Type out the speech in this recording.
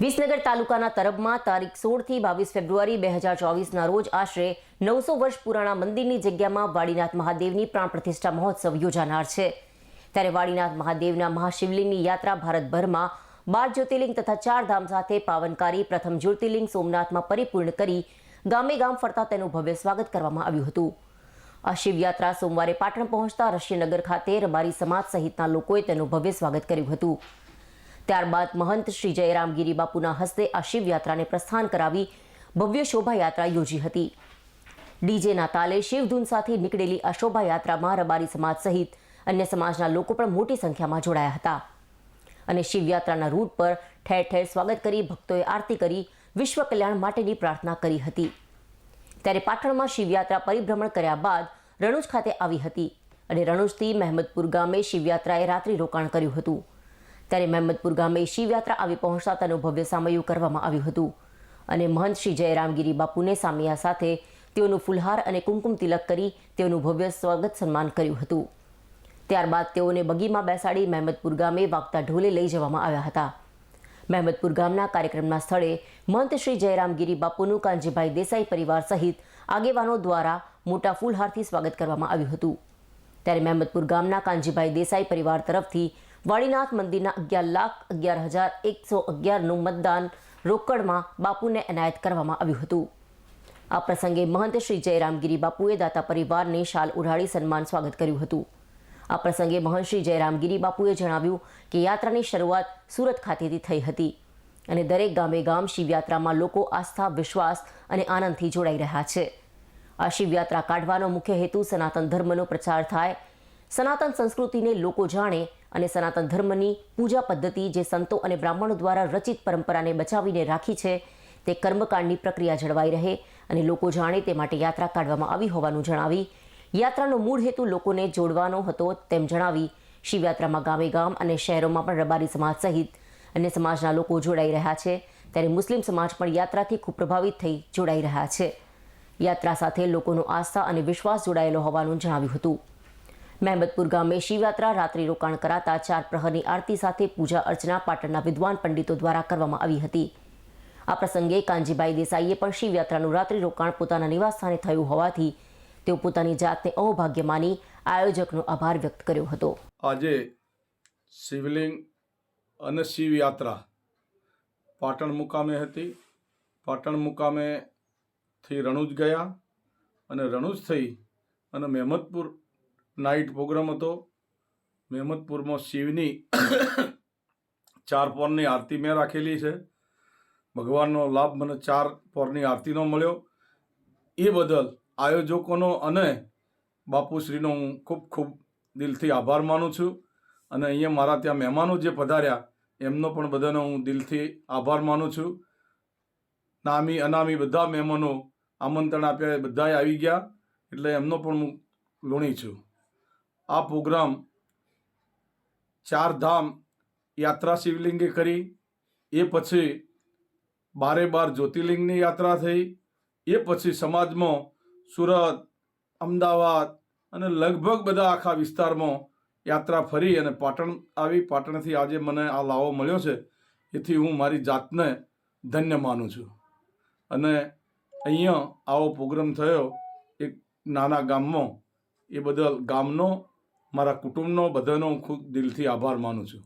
વિસનગર તાલુકાના તરબમાં તારીખ સોળથી બાવીસ ફેબ્રુઆરી બે હજાર ચોવીસના રોજ આશરે નવસો વર્ષ પુરાણા મંદિરની જગ્યામાં વાડીનાથ મહાદેવની પ્રાણ પ્રતિષ્ઠા મહોત્સવ યોજાનાર છે. ત્યારે વાડીનાથ મહાદેવના મહાશિવલિંગની યાત્રા ભારતભરમાં બાર જ્યોતિર્લિંગ તથા ચાર ધામ સાથે પાવનકારી, પ્રથમ જ્યોતિર્લિંગ સોમનાથમાં પરિપૂર્ણ કરી ગામે ગામ ફરતા તેનું ભવ્ય સ્વાગત કરવામાં આવ્યું હતું. આ શિવયાત્રા સોમવારે પાટણ પહોંચતા રશિયનગર ખાતે રબારી સમાજ સહિતના લોકોએ તેનું ભવ્ય સ્વાગત કર્યું હતું. ત્યારબાદ મહંત શ્રી જયરામગીરી બાપુના હસ્તે આ શિવયાત્રાને પ્રસ્થાન કરાવી ભવ્ય શોભાયાત્રા યોજી હતી. ડીજેના તાલે શિવધૂન સાથે નીકળેલી આ શોભાયાત્રામાં રબારી સમાજ સહિત અન્ય સમાજના લોકો પણ મોટી સંખ્યામાં જોડાયા હતા. અને શિવયાત્રાના રૂટ પર ઠેર ઠેર સ્વાગત કરી ભક્તોએ આરતી કરી, વિશ્વ કલ્યાણ માટેની પ્રાર્થના કરી હતી. ત્યારે પાટણમાં શિવયાત્રા પરિભ્રમણ કર્યા બાદ રણુજ ખાતે આવી હતી અને રણુજથી મહેમદપુર ગામે શિવયાત્રાએ રાત્રિ રોકાણ કર્યું હતું. ત્યારે મહેમદપુર ગામે શિવયાત્રા આવી પહોંચતા તેનું ભવ્ય સામયું કરવામાં આવ્યું હતું. અને મહંત શ્રી જયરામગીરી બાપુને સામિયા સાથે તેઓનું ફુલહાર અને કુમકુમ તિલક કરી તેઓનું ભવ્ય સ્વાગત સન્માન કર્યું હતું. ત્યારબાદ તેઓને બગીમાં બેસાડી મહેમદપુર ગામે વાગતા ઢોલે લઈ જવામાં આવ્યા હતા. મહેમદપુર ગામના કાર્યક્રમના સ્થળે મહંત શ્રી જયરામગીરી બાપુનું કાંજીભાઈ દેસાઈ પરિવાર સહિત આગેવાનો દ્વારા મોટા ફૂલહારથી સ્વાગત કરવામાં આવ્યું હતું. ત્યારે મહેમદપુર ગામના કાંજીભાઈ દેસાઈ પરિવાર તરફથી વાડીનાથ મંદિરના અગિયાર લાખ અગિયાર હજાર એકસો અગિયારનું મતદાન રોકડમાં બાપુને એનાયત કરવામાં આવ્યું હતું. આ પ્રસંગે મહંત શ્રી જયરામગીરી બાપુએ દાતા પરિવારને શાલ ઉઢાડી સન્માન સ્વાગત કર્યું હતું. આ પ્રસંગે મહંત શ્રી જયરામગીરી બાપુએ જણાવ્યું કે યાત્રાની શરૂઆત સુરત ખાતેથી થઈ હતી અને દરેક ગામે ગામ શિવયાત્રામાં લોકો આસ્થા, વિશ્વાસ અને આનંદથી જોડાઈ રહ્યા છે. આ શિવયાત્રા કાઢવાનો મુખ્ય હેતુ સનાતન ધર્મનો પ્રચાર થાય, સનાતન સંસ્કૃતિને લોકો જાણે અને સનાતન ધર્મની પૂજા પદ્ધતિ જે સંતો અને બ્રાહ્મણો દ્વારા રચિત પરંપરાને બચાવીને રાખી છે, તે કર્મકાંડની પ્રક્રિયા જળવાઈ રહે અને લોકો જાણે તે માટે યાત્રા કાઢવામાં આવી હોવાનું જણાવી. યાત્રાનો મૂળ હેતુ લોકોને જોડવાનો હતો તેમ જણાવી શિવયાત્રામાં ગામે ગામ અને શહેરોમાં પણ રબારી સમાજ સહિત અન્ય સમાજના લોકો જોડાઈ રહ્યા છે. ત્યારે મુસ્લિમ સમાજ પણ યાત્રાથી ખૂબ પ્રભાવિત થઈ જોડાઈ રહ્યા છે. યાત્રા સાથે લોકોનો આસ્થા અને વિશ્વાસ જોડાયેલો હોવાનું જણાવ્યું હતું. મહેમદપુર ગામે શિવયાત્રા રાત્રિ રોકાણ કરાતા ચાર પ્રહરની આરતી સાથે પૂજા અર્ચના પાટણના વિદ્વાન પંડિતો દ્વારા કરવામાં આવી હતી. આ પ્રસંગે કાંજીભાઈ દેસાઈએ પણ શિવયાત્રાનું રાત્રિ રોકાણ પોતાના નિવાસસ્થાને થયું હોવાથી તેઓ પોતાની જાતને અહોભાગ્ય માની આયોજકનો આભાર વ્યક્ત કર્યો હતો. આજે શિવલિંગ અને શિવયાત્રા પાટણ મુકામે હતી. પાટણ મુકામેથી રણુજ ગયા અને રણુજ થઈ અને મહેમદપુર નાઇટ પ્રોગ્રામ હતો. મહેમદપુરમાં શિવની ચાર પોરની આરતી મેં રાખેલી છે. ભગવાનનો લાભ મને ચાર પોરની આરતીનો મળ્યો. એ બદલ આયોજકોનો અને બાપુશ્રીનો હું ખૂબ ખૂબ દિલથી આભાર માનું છું. અને અહીંયા મારા ત્યાં મહેમાનો જે પધાર્યા, એમનો પણ બધાનો હું દિલથી આભાર માનું છું. નામી, અનામી બધા મહેમાનો આમંત્રણ આપ્યા બધાએ આવી ગયા. એટલે એમનો પણ હું ઋણી છું. આ પ્રોગ્રામ ચાર ધામ યાત્રા શિવલિંગે કરી. એ પછી બારે બાર જ્યોતિર્લિંગની યાત્રા થઈ. એ પછી સમાજમાં સુરત, અમદાવાદ અને લગભગ બધા આખા વિસ્તારમાં યાત્રા ફરી અને પાટણ આવી. પાટણથી આજે મને આ લાવો મળ્યો છે. એથી હું મારી જાતને ધન્ય માનું છું. અને અહીંયા આવો પ્રોગ્રામ થયો એક નાના ગામમાં. એ બદલ ગામનો મારા કુટુંબનો બધાનો હું ખૂબ દિલથી આભાર માનું છું.